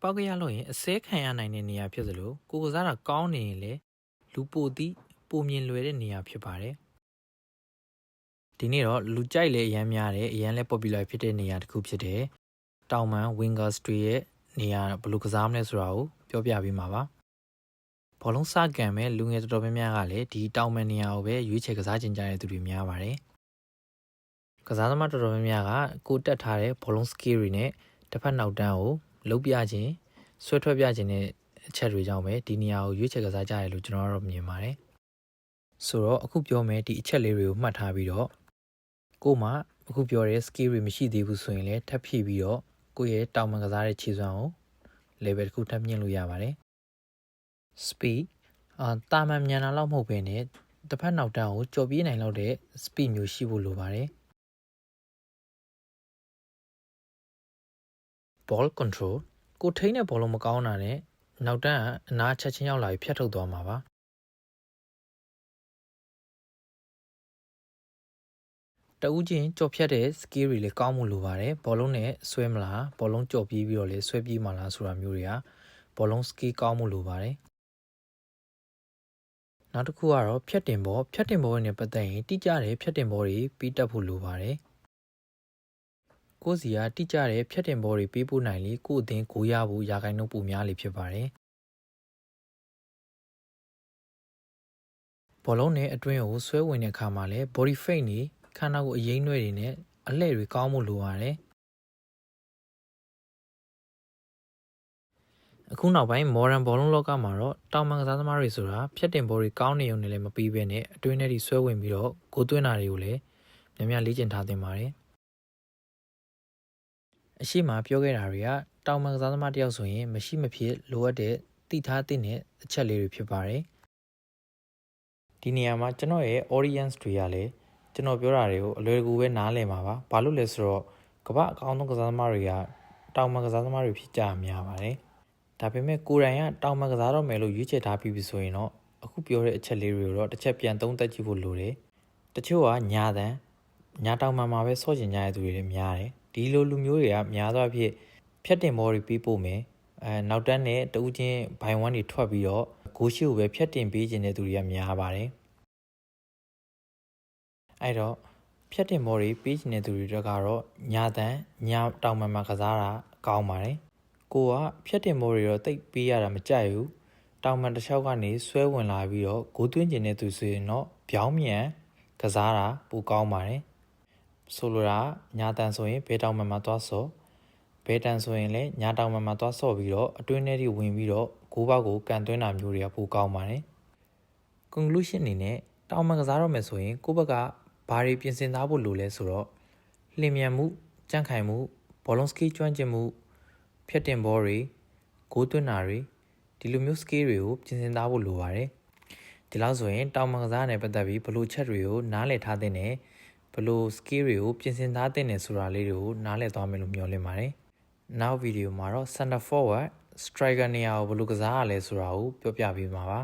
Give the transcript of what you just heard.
ပောက်ကရလို့ရင်အစဲခံရနိုင်တဲ့နေရာဖြစ်သလိုကိုကစားတာကောင်းနေရင်လည်းလူပိုသည့်ပုံမြင်လွယ်တဲ့နေရာဖြစ်ပါတယ်ဒီနေ့တော့လူကြိုက်လည်းအရန်များတယ်အရန်လည်း popular ဖြစ်တဲ့နေရာတစ်ခုဖြစ်တယ်တောင်မန် wingers တွေရဲ့နေရာဘယ်လိုကစားမလဲဆိုတာကိုပြောပြပေးမှာပါဘောလုံးစကန်မဲ့လူငယ်တော်တော်များများကလည်းဒီတောင်မန်နေရာကိုပဲရွေးချယ်ကစားကျင်ကြတဲ့သူတွေများပါတယ်ကစားသမားတော်တော်များများကကိုတက်ထားတဲ့ဘောလုံး skill တွေနဲ့တစ်ဖက်နောက်တန်းကို လုံးပြခြင်းဆွဲထွက်ပြခြင်းနဲ့အချက်တွေကြောင့်ပဲဒီနေရာကိုရွေးချယ်ကစားကြရတယ်လို့ကျွန်တော်တို့မြင်ပါတယ်ဆိုတော့အခုပြောမယ်ဒီအချက်လေးတွေကိုမှတ်ထားပြီးတော့ကို့မှာအခုပြောတဲ့ skill တွေမရှိသေးဘူးဆိုရင်လည်းထပ်ဖြည့်ပြီးတော့ကိုယ့်ရဲ့တောင်ပန်ကစားတဲ့ခြေစွမ်းကို level တစ်ခုထပ်မြင့်လို့ရပါတယ် speed အာတာမန်မြန်တာလောက်မဟုတ်ဘဲနဲ့တစ်ဖက်နောက်တန်းကိုကြော်ပြေးနိုင်လောက်တဲ့ speed မျိုးရှိဖို့လိုပါတယ် ball control ကိုထိန်းတဲ့ဘောလုံးမကောင်းတာနဲ့နောက်တန်းကအနားချက်ချင်းရောက်လာပြီးဖြတ်ထုတ်သွားမှာပါတဦးချင်းကြော်ဖြတ်တဲ့ skill တွေလည်းကောင်းမှုလိုပါတယ်ဘောလုံးနဲ့ဆွဲမလားဘောလုံးကြော်ပြေးပြီးတော့လည်းဆွဲပြေးမလားဆိုတာမျိုးတွေကဘောလုံး skill ကောင်းမှုလိုပါတယ်နောက်တစ်ခုကတော့ဖြတ်တင်ဘောဖြတ်တင်ဘောနဲ့ပတ်သက်ရင်တိကျတဲ့ဖြတ်တင်ဘောတွေပြီးတတ်ဖို့လိုပါတယ် ကိုယ်စီကတိကျတဲ့ဖြတ်တင်ဘောတွေပေးပို့နိုင်လေကိုယ့်အသင်းကိုရဖို့ရာခိုင်နှုန်းပိုများလေဖြစ်ပါတယ်ဘောလုံးနဲ့အတွင်းကိုဆွဲဝင်တဲ့အခါမှာလည်း body fake နေခန္ဓာကိုယ်အရင်းနွဲ့တွေနဲ့အလှည့်တွေကောင်းမှုလိုပါတယ်အခုနောက်ပိုင်း modern ဘောလုံးလောကမှာတော့တောင်ပန်ကစားသမားတွေဆိုတာဖြတ်တင်ဘောတွေကောင်းနေုံနဲ့လည်းမပြီးဘဲနဲ့အတွင်းထဲထိဆွဲဝင်ပြီးတော့ဂိုးသွင်းတာတွေကိုလည်းများများလေ့ကျင့်ထားသင့်ပါတယ် အရှိမပြောခဲ့တာတွေကတောင်ပန်ကစားသမားတယောက်ဆိုရင်မရှိမဖြစ်လိုအပ်တဲ့တိထားတဲ့အချက်လေးတွေဖြစ်ပါတယ်ဒီနေရာမှာကျွန်တော်ရဲ့ audience တွေကလည်းကျွန်တော်ပြောတာတွေကိုအလွယ်တကူပဲနားလည်မှာပါဘာလို့လဲဆိုတော့ကမ္ဘာအကောင်းဆုံးကစားသမားတွေကတောင်ပန်ကစားသမားတွေဖြစ်ကြများပါတယ်ဒါပေမဲ့ကိုယ်တိုင်ကတောင်ပန်ကစားတော့မယ်လို့ရွေးချယ်ထားပြီးပြီဆိုရင်တော့အခုပြောတဲ့အချက်လေးတွေကိုတော့တစ်ချက်ပြန်သုံးသပ်ကြည့်ဖို့လိုတယ်တချို့ကညာတန်ညာတောင်ပန်မှာပဲစော့ကျင်ကြတဲ့သူတွေလည်းများတယ် ဒီလိုလူမျိုးတွေကများသောအားဖြင့်ဖြတ်တင်ဘောတွေပြီးပို့မယ်အဲနောက်တန်းနဲ့တူးချင်းဘိုင်ဝမ်တွေထွက်ပြီးတော့ဂိုးရှိကိုပဲဖြတ်တင်ပေးခြင်းတဲ့သူတွေကများပါတယ်အဲ့တော့ဖြတ်တင်ဘောတွေပေးခြင်းတဲ့သူတွေကတော့ညာတန်ညာတောင်မှန်မှာကစားတာကောင်းပါတယ်ကိုကဖြတ်တင်ဘောတွေတော့တိတ်ပေးရတာမကြိုက်ဘူးတောင်မှန်တစ်လျှောက်ကနေဆွဲဝင်လာပြီးတော့ဂိုးသွင်းခြင်းတဲ့သူဆိုရင်တော့ပြောင်းမြန်ကစားတာပိုကောင်းပါတယ် ဆိုလိုတာညာတန်ဆိုရင်ဘဲတောင်မှန်မှာသွားစော့ဘဲတန်ဆိုရင်လည်းညာတောင်မှန်မှာသွားစော့ပြီးတော့အတွင်းထဲထိဝင်ပြီးတော့ဂိုးပေါက်ကိုကန်သွင်းတာမျိုးတွေကပိုကောင်းပါတယ် conclusion အနေနဲ့တောင်မှန်ကစားတော့မယ်ဆိုရင်ကိုယ့်ဘက်ကဘာတွေပြင်ဆင်သားဖို့လိုလဲဆိုတော့လင်မြန်မှုကြန့်ခိုင်မှုဘောလုံးစကီကျွမ်းကျင်မှုဖြတ်တင်ဘောတွေဂိုးသွင်းတာတွေဒီလိုမျိုးစကီတွေကိုပြင်ဆင်သားဖို့လိုပါတယ်ဒီလောက်ဆိုရင်တောင်မှန်ကစားနဲ့ပတ်သက်ပြီးဘလို့ချက်တွေကိုနားလည်ထားတဲ့နဲ့ ဘလို့ skill တွေကိုပြင်ဆင်ထားတဲ့နဲ့ဆိုတာလေးတွေကိုနားလည်သွားမယ်လို့မျှော်လင့်ပါတယ်နောက်ဗီဒီယိုမှာတော့ center forward striker နေရာကိုဘလို့ကစားရလဲဆိုတာကိုပြောပြပေးမှာပါ